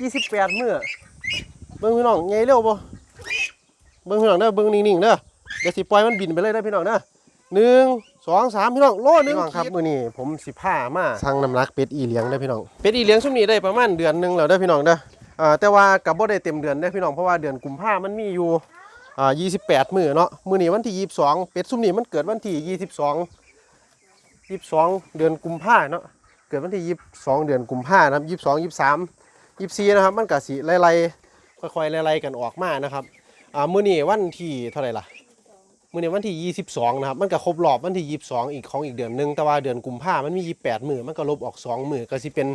ยี่สิบแปดมื้อเบิ่งพี่น้องใหญ่เร็วบ่เบิ่งพี่น้องเด้อเบิ่งนิ่งๆเด้อเดี๋ยวสิปล่อยมันบินไปเลยเด้อพี่น้องเด้อหนึ่งสองสามพี่น้องโลหนึงครับมื้อนี้ผมสิพามาสั่งน้ำหนักเป็ดอีเลี้ยงเด้อพี่น้องเป็ดอีเลี้ยงช่วงนี้ได้ประมาณเดือนหนึงแล้วเด้อพี่น้องเด้ออ่าแต่ว่ากับบ่ได้เต็มเดือนเด้อพี่น้องเพราะว่าเดือนกุมภามันมีอยู่อ่า28มื้อเนาะมื้อนี้วันที่22เป็ดซุมนี้มันเกิดวันที่22 22เดือนกุมภาเนาะเกิดวันที่22เดือนกุมภานะครับ 22 23 24นะครับ มันก็สิไล่ๆค่อยๆไล่ๆกันออกมานะครับอ่ามื้อนี้วันที่เท่าไหร่ล่ะมื้อนี้วันที่ 22 นะครับ มันก็ครบรอบวันที่ 22 อีกของอีกเดือนหนึง แต่ว่าเดือนกุมภามันมี 28 มื้อมันก็ลบออก 2 มื้อก็สิเป็น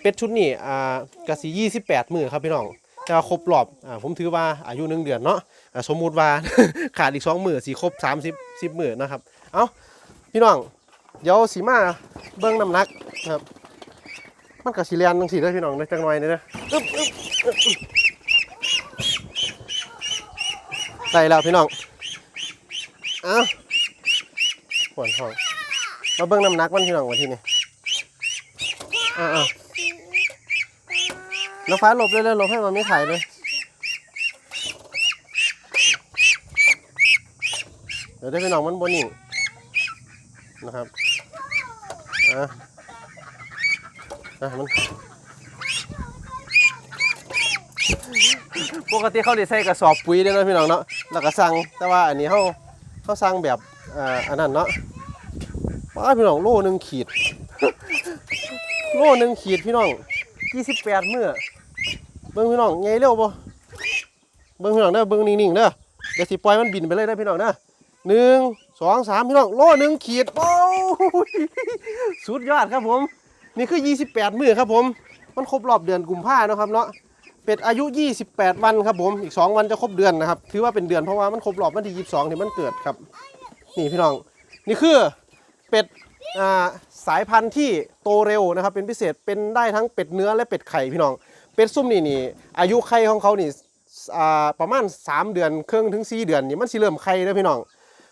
เป็ดชุดนี้อ่าก็สิ 28 มื้อครับพี่น้อง แต่ว่าครบรอบอ่าผมถือว่าอายุ 1 เดือนเนาะอ่าสมมุติว่าขาดอีก 2 มื้อสิครบ 30 10 มื้อนะครับ เอ้าพี่น้อง เดี๋ยวสิมาเบิ่งน้ำหนักนะครับ มันก็สิเรียนจังซี่เด้อพี่น้องเด้อจังหน่อยเด้ออึ๊บอึ๊บอึ๊บอึ๊บได้แล้วพี่น้องเอ้าปวดท้องมาเบิ่งน้ำหนักมันพี่น้องวันที่นี่อ่าอ่าน้องฟ้าหลบเลยเลยหลบให้มันไม่ถ่ายเลยเดี๋ยวได้พี่น้องมันบนนิ่งนะครับอะ อะมันปกติเขาได้ใส่กระสอบปุ๋ยเด้อเนาะพี่น้องเนาะแล้วก็สั่งแต่ว่าอันนี้เขาเขาสร้างแบบอ่าอันนั้นเนาะป้าพี่น้องโลหนึ่งขีด โลหนึ่งขีดพี่น้องยี่สิบแปดเมื้อเบิ้งพี่น้องไงเร็วบ่เบิ้งพี่น้องเด้อเบิ้งนิ่งๆเด้อเดี๋ยวสิปล่อยมันบินไปเลยเด้อพี่น้องเด้อหนึ่งสองสามพี่น้องโลหนึ่งขีดโอ้ยสุดยอดครับผม นี่คือยี่สิบแปดมื้อครับผม มันครบรอบเดือนกุมภาเนาะครับเนาะ เป็ดอายุ 28 วันครับผม อีก 2 วันจะครบเดือนนะครับ ถือว่าเป็นเดือนเพราะว่ามันครบรอบวันที่ 22ที่มันเกิดครับ นี่พี่น้อง นี่คือเป็ดาสายพันธุ์ที่โตเร็วนะครับ เป็นพิเศษ เป็นได้ทั้งเป็ดเนื้อและเป็ดไข่พี่น้อง เป็ดซุ่มนี่นี่ อายุไข่ของเขานี่ประมาณ 3 เดือนครึ่งถึง 4 เดือนนี่มันสิเริ่มไข่แล้วพี่น้อง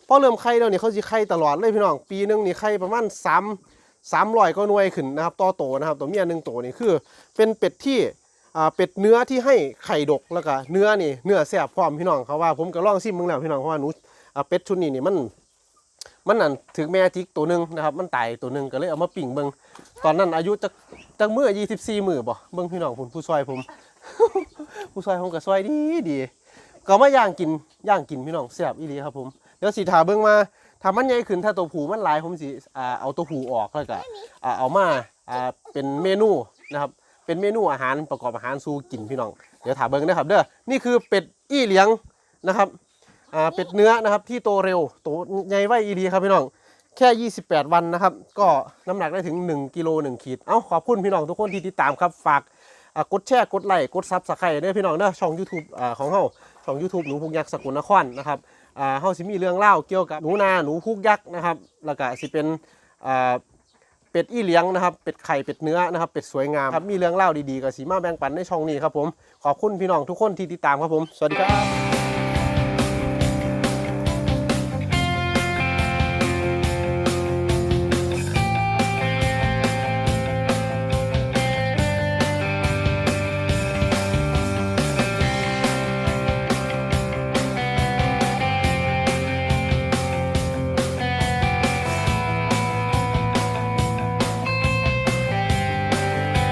พอเริ่มไข่แล้วนี่เขาสิไข่ตลอดเลยพี่น้อง ปีหนึงนี่ไข่ประมาณ3 300ก็หน่วยขึ้นนะครับต่อโตนะครับตัวเมียหนึ่งโตนี่คือ เป็นเป็ดที่เป็ดเนื้อที่ให้ไข่ดกแล้วก็เนื้อนี่เนื้อแซ่บพร้อมพี่น้องเขาว่าผมก็ลองซิมมึงแล้วพี่น้องเพราะว่าหนูเป็ดชุดนี้นี่มันมันนั่นถึงแม่จิกตัวหนึ่งนะครับ มันตายตัวหนึ่งก็เลยเอามาปิ่งเบิงตอนนั้นอายุจักจักมือ24 มือบ่เบิงพี่น้องผมผู้ซอยผม ผู้ซอยผมก็ซอยดีดีก็มาย่างกินย่างกินพี่น้องแซ่บอีหลีครับผม เดี๋ยวสิถาเบิ่งมาถ้ามันใหญ่ขึ้นถ้าตัวผูมันหลายผมสิอ่าเอาตัวผูออกแล้วก็อ่าเอามาอ่าเป็นเมนูนะครับ เป็นเมนูอาหารประกอบอาหารสู่กินพี่น้อง เดี๋ยวถามเบิ้งนะครับเด้อนี่คือเป็ดอี้เลี้ยงนะครับอ่าเป็ดเนื้อนะครับที่โตเร็วโตใหญ่ไวอีดีครับพี่น้องแค่ 28 วันนะครับ ก็น้ำหนักได้ถึง 1กิโล1ขีด เอ้า ขอบคุณพี่น้องทุกคนที่ติดตามครับ ฝากอ่ากดแชร์ กดไลค์ กดซับสไครต์ด้วยพี่น้องเด้อช่อง YouTube อ่าของเฮาช่อง YouTube หนูพุกยักษ์สกุลนครนะครับ อ่าเฮาสิมีเรื่องเล่าเกี่ยวกับหนูนาหนูพุกยักษ์นะครับ แล้วก็สิเป็นอ่าเป็ดอี้เลี้ยงนะครับ เป็ดไข่เป็ดเนื้อนะครับ เป็ดสวยงามครับมีเรื่องเล่าดีๆกับสีมาแบ่งปันในช่องนี้ครับผม ขอบคุณพี่น้องทุกคนที่ติดตามครับผม สวัสดีครับ